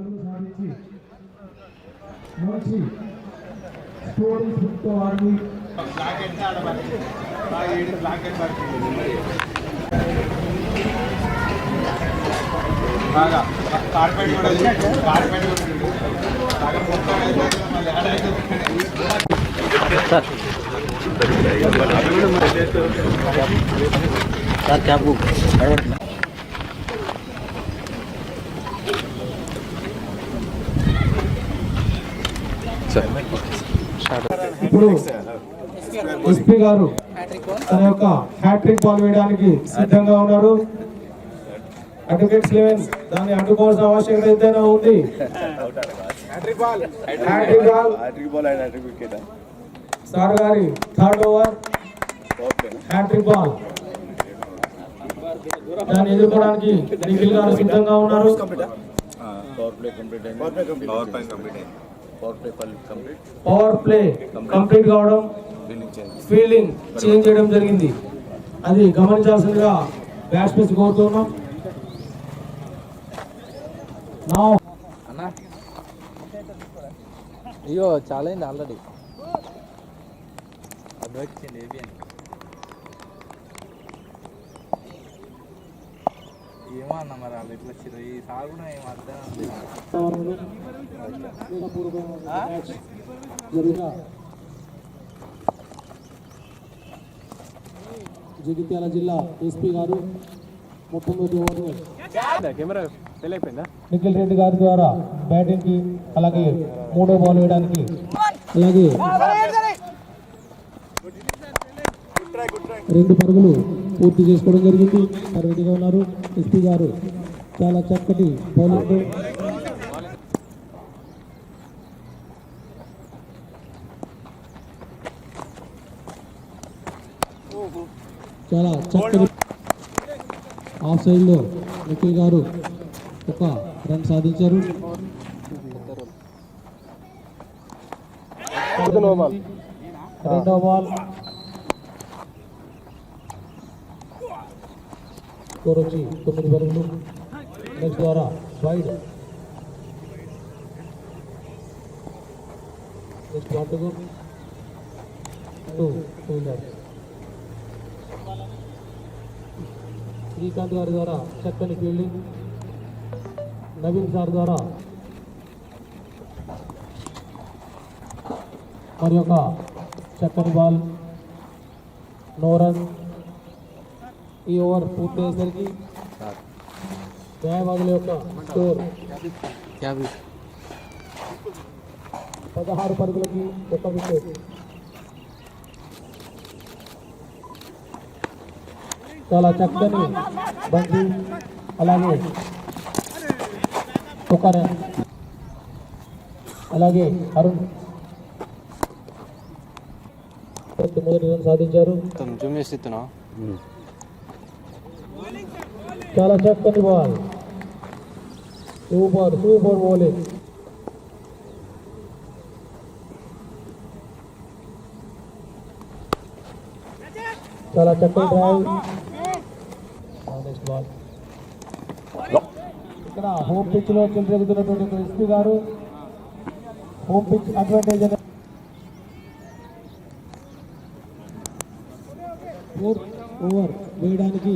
పరుగులు సాధించి మంచి స్కోరింగ్ స్పిరిట్తో ఆడి బాగా కార్పెట్ కూడా ఉంది. కార్పెట్ కూడా ఉంది. బాగా మొత్తం అయిపోయింది. మళ్ళీ ఎక్కడ అయితే సార్ క్యాబ్ బుక్ ఇప్పుడు ఎస్పీ గారు తన యొక్క హ్యాట్రిక్ బాల్ వేయడానికి సిద్ధంగా ఉన్నారు. అడ్వకేట్స్ లెవెన్ దాన్ని అడ్డుకోవాల్సిన ఆవశ్యకత ఎంతైనా ఉంది? హ్యాట్రిక్ బాల్ సార్ గారి థర్డ్ ఓవర్ హ్యాట్రిక్ బాల్ దాన్ని ఎదుర్కోవడానికి నిఖిల్ గారు సిద్ధంగా ఉన్నారు. పవర్ ప్లే కంప్లీట్ అయింది. పవర్ ప్లే కంప్లీట్ అయింది. Power play complete power play complete కావడం ఫీల్డింగ్ చేంజ్ చేయడం జరిగింది. అది గమనించాల్సిందిగా బ్యాట్స్మెన్స్ కోరుతున్నాం నా అన్నా. అయ్యో చాలా అయింది ఆల్రెడీ అది వచ్చింది ఏబి ఏమో అన్న మరి వాళ్ళు ఎట్లా వచ్చారు ఈ సార్ కూడా ఏం జగిత్యాల జిల్లా ఎస్పీ గారు ఓవర్ కెమెరా ఫెయిల్ అయిపోయిందా? నిఖిల్ రెడ్డి గారి ద్వారా బ్యాటింగ్కి అలాగే మూడో బాల్ వేయడానికి. అలాగే రెండు పరుగులు పూర్తి చేసుకోవడం జరిగింది. రెడీగా ఉన్నారు ఎస్పీ గారు. చాలా చక్కటి బౌలింగ్ చాలా చక్కటి ఆఫ్ సైడ్లో నిఖిల్ గారు ఒక రన్ సాధించారు. రెండో బాల్. స్కోర్ వచ్చి తొమ్మిది పరుగులు. నెక్స్ట్ ద్వారా wide next ball two two Srikanth గారి ద్వారా చక్కని ఫీల్డింగ్ నవీన్ సార్ ద్వారా మరి యొక్క చక్కని బాల్ నో ఈ ఓవర్ పూర్తి అయ్యేసరికి న్యాయవాదుల యొక్క స్కోర్ క్యాబ్ పదహారు పరుగులకి ఒక వికెట్ చాలా చక్కని బంతి అలాగే ఒక రన్ అలాగే అరుణ్ మొదటి రన్ సాధించారు. జూమ్ చేసి ఇస్తున్నావు చాలా చక్కని బాల్ సూపర్ సూపర్ బౌలింగ్ చాలా చక్కని డ్రైవ్ నెక్స్ట్ బాల్ ఇక్కడ హోమ్ పిచ్లో చెలరేగుతున్నటువంటి ఒక SP garu home pitch advantage అనే ఫోర్త్ ఓవర్ వేయడానికి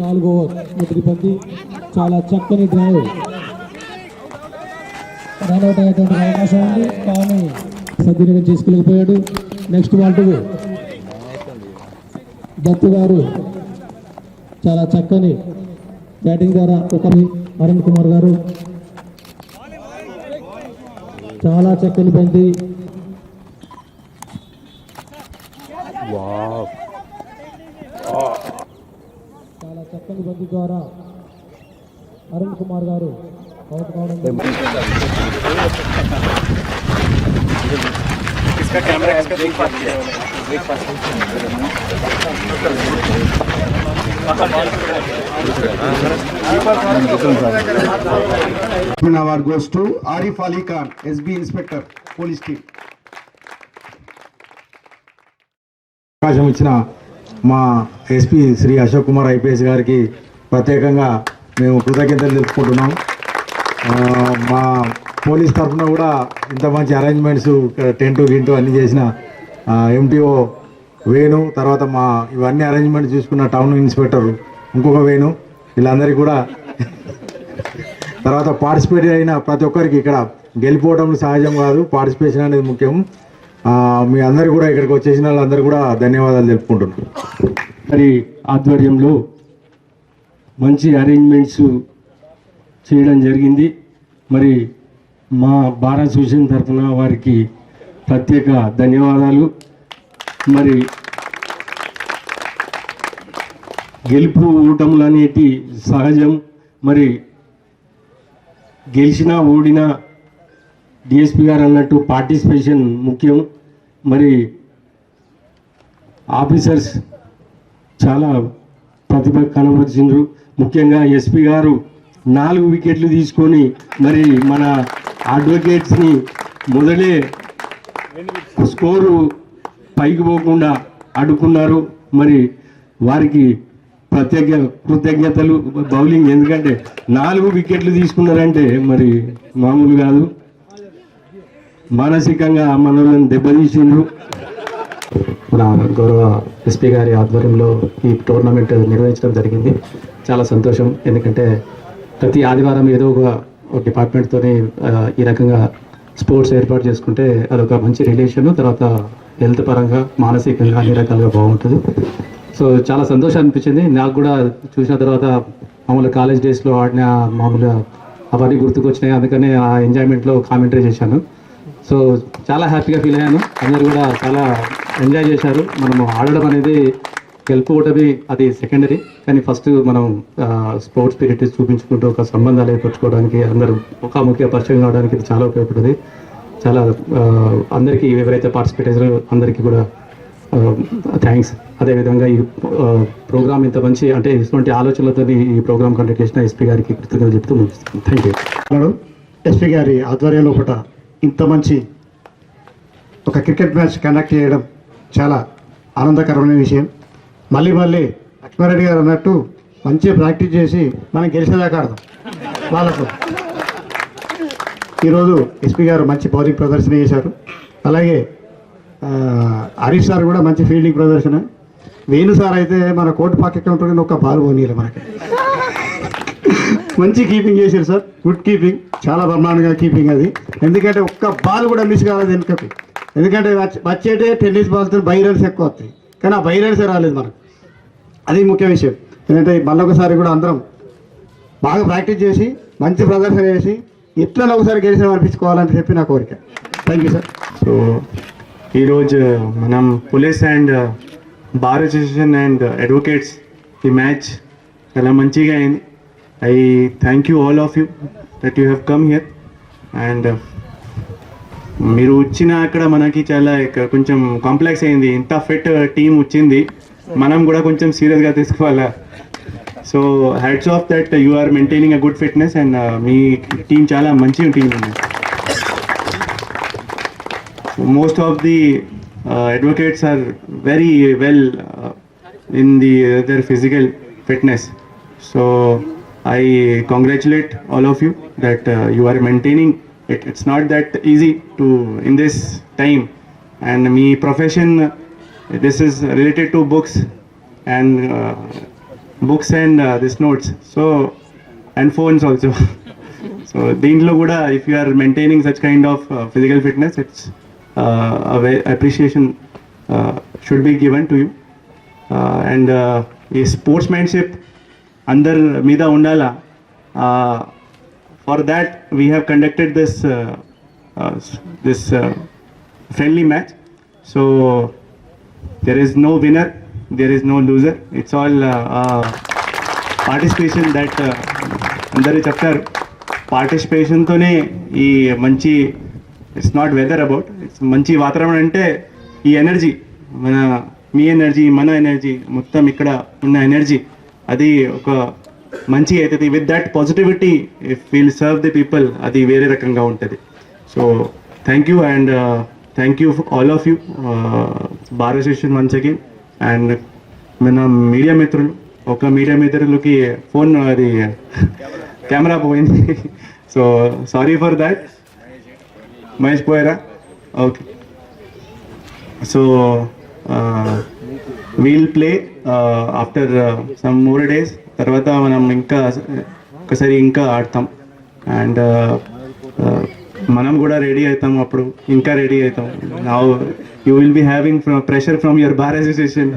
నాలుగో బంతి చాలా చక్కని డ్రైవ్ రన్అట్ అయ్యేటువంటి అవకాశం ఉంది. కానీ సద్వినియోగం చేసుకోలేకపోయాడు. నెక్స్ట్ బాల్ దత్తు గారు చాలా చక్కని బ్యాటింగ్ ద్వారా ఒక అరుణ్ కుమార్ గారు. చాలా చక్కని బంతి చాలా చక్కని బంతి ద్వారా అరుణ్ కుమార్ గారు అవుట్ కావడం జరిగింది. इसका कैमरा इसका breakfast award goes to Arif Ali Khan, SB Inspector, Police Team. అవకాశం ఇచ్చిన మా ఎస్పీ శ్రీ అశోక్ కుమార్ ఐపీఎస్ గారికి ప్రత్యేకంగా మేము కృతజ్ఞతలు తెలుపుకుంటున్నాం. మా పోలీస్ తరఫున కూడా ఇంత మంచి అరేంజ్మెంట్స్ టెంటు గింటు అన్ని చేసిన ఎంటీఓ వేణు తర్వాత మా ఇవన్నీ అరేంజ్మెంట్ చూసుకున్న టౌన్ ఇన్స్పెక్టర్ ఇంకొక వేణు వీళ్ళందరికీ కూడా. తర్వాత పార్టిసిపేట్ అయిన ప్రతి ఒక్కరికి ఇక్కడ గెలిపోవడం సహజం కాదు పార్టిసిపేషన్ అనేది ముఖ్యం. మీ అందరు కూడా ఇక్కడికి వచ్చేసిన వాళ్ళందరూ కూడా ధన్యవాదాలు తెలుపుకుంటున్నాను మరి ఆధ్వర్యంలో మంచి అరేంజ్మెంట్స్ చేయడం జరిగింది. మరి మా భారత సూచన తరఫున వారికి ప్రత్యేక ధన్యవాదాలు. మరి గెలుపు ఓటములు అనేటి సహజం. మరి గెలిచినా ఓడినా డిఎస్పి గారు అన్నట్టు పార్టిసిపేషన్ ముఖ్యం. మరి ఆఫీసర్స్ చాలా ప్రతిభ కనబరిచిండ్రు. ముఖ్యంగా ఎస్పీ గారు నాలుగు వికెట్లు తీసుకొని మరి మన అడ్వకేట్స్ని మొదలే స్కోరు పైకి పోకుండా అడ్డుకున్నారు మరి వారికి ప్రత్యేక కృతజ్ఞతలు బౌలింగ్. ఎందుకంటే నాలుగు వికెట్లు తీసుకున్నారంటే మరి మామూలు కాదు. మానసికంగా మనల్ని దెబ్బతీసిండ్రు. మన గౌరవ ఎస్పీ గారి ఆధ్వర్యంలో ఈ టోర్నమెంట్ నిర్వహించడం జరిగింది. చాలా సంతోషం. ఎందుకంటే ప్రతి ఆదివారం ఏదో ఒక డిపార్ట్మెంట్తో ఈ రకంగా స్పోర్ట్స్ ఏర్పాటు చేసుకుంటే అదొక మంచి రిలేషన్ తర్వాత హెల్త్ పరంగా మానసికంగా అన్ని రకాలుగా బాగుంటుంది. సో చాలా సంతోషం అనిపించింది. నాకు కూడా చూసిన తర్వాత మామూలు కాలేజ్ డేస్లో ఆడిన మామూలుగా అవన్నీ గుర్తుకొచ్చినాయి. అందుకనే ఆ ఎంజాయ్మెంట్లో కామెంటరీ చేశాను. సో చాలా హ్యాపీగా ఫీల్ అయ్యాను. అందరూ కూడా చాలా ఎంజాయ్ చేశారు. మనము ఆడడం అనేది గెలుపుకోవటమే అది సెకండరీ. కానీ ఫస్ట్ మనం స్పోర్ట్స్ స్పిరిట్ చూపించుకుంటూ ఒక సంబంధాలు ఏర్పరచుకోవడానికి అందరూ ముఖ్య పరిచయం కావడానికి ఇది చాలా ఉపయోగపడుతుంది చాలా అందరికీ ఎవరైతే పార్టిసిపేట్ చేశారో అందరికీ కూడా థ్యాంక్స్ అదేవిధంగా ఈ ప్రోగ్రామ్ ఇంత మంచి అంటే ఇటువంటి ఆలోచనలతో ఈ ప్రోగ్రామ్ కండక్ట్ చేసిన ఎస్పీ గారికి కృతజ్ఞతలు చెప్తూ ముగిస్తాను థ్యాంక్ యూ అన్నాడు ఎస్పీ గారి ఆధ్వర్యంలో పూట ఇంత మంచి ఒక క్రికెట్ మ్యాచ్ కండక్ట్ చేయడం చాలా ఆనందకరమైన విషయం. మళ్ళీ మళ్ళీ లక్ష్మారెడ్డి గారు అన్నట్టు మంచిగా ప్రాక్టీస్ చేసి మనం గెలిచేదాకా ఆడదాం. వాళ్ళకు. ఈరోజు ఎస్పీ గారు మంచి బౌలింగ్ ప్రదర్శన చేశారు. అలాగే హరీష్ సార్ కూడా మంచి ఫీల్డింగ్ ప్రదర్శన. వేణు సార్ అయితే మన కోర్టు పక్కకి ఉంటుంది ఒక బాల్ పోనీయాలి మనకి. మంచి కీపింగ్ చేశారు సార్ గుడ్ కీపింగ్ చాలా బ్రహ్మాండంగా కీపింగ్ అది. ఎందుకంటే ఒక్క బాల్ కూడా మిస్ కాలేదు వెనుకకు. ఎందుకంటే వచ్చే- వచ్చేటే టెన్నిస్ బాల్తో బై రన్స్ ఎక్కువ వస్తాయి. కానీ ఆ బై రన్స్ రాలేదు మనకు. అది ముఖ్య విషయం. ఎందుకంటే మళ్ళొకసారి కూడా అందరం బాగా ప్రాక్టీస్ చేసి మంచి ప్రదర్శన చేసి ఎట్లా ఒకసారి గెలిచిన అనిపించుకోవాలని చెప్పి నా కోరిక. థ్యాంక్ యూ సార్ సో ఈరోజు మనం police and bar association and advocates ఈ మ్యాచ్ చాలా మంచిగా అయింది. I thank you all of you that you have come here and మీరు వచ్చిన అక్కడ మనకి చాలా ఇక కొంచెం కాంప్లెక్స్ అయింది. ఇంత ఫిట్ టీం వచ్చింది. మనం కూడా కొంచెం సీరియస్గా తీసుకోవాలా? So hats off that you are maintaining a good fitness and me team చాలా మంచి టీం ఉంది most of the advocates are very well in the their physical fitness so I congratulate all of you that uh, you are maintaining it. It's not that easy to in this time. And me profession, uh, this is related to books and uh, books and uh, this notes. So and phones also. so Deentlo Guda, if you are maintaining such kind of uh, physical fitness, it's uh, a appreciation uh, should be given to you. Uh, and uh, sportsmanship అందరి మీద ఉండాలా? For that we have conducted this this friendly match so there is no winner there is no loser it's all participation that అందరూ చెప్తారు. పార్టిసిపేషన్తోనే ఈ మంచి it's not weather about it's మంచి వాతావరణం అంటే ఈ ఎనర్జీ మన మీ ఎనర్జీ మన ఎనర్జీ మొత్తం ఇక్కడ ఉన్న ఎనర్జీ అది ఒక మంచి అవుతుంది with that positivity if we'll serve the people అది వేరే రకంగా ఉంటుంది. So thank you and thank you all of you భారత సెషన్ వన్స్ అగైన్ అండ్ మన మీడియా మిత్రులు ఒక మీడియా మిత్రులకి ఫోన్ అది కెమెరా పోయింది. So sorry for that Mahesh పోయారా? Okay so uh, we'll play after some more days తర్వాత మనం ఇంకా ఒకసారి ఇంకా ఆడతాం. అండ్ uh, uh, మనం కూడా రెడీ అవుతాం అప్పుడు. ఇంకా రెడీ అవుతాం. నా you will be having pressure from your bar association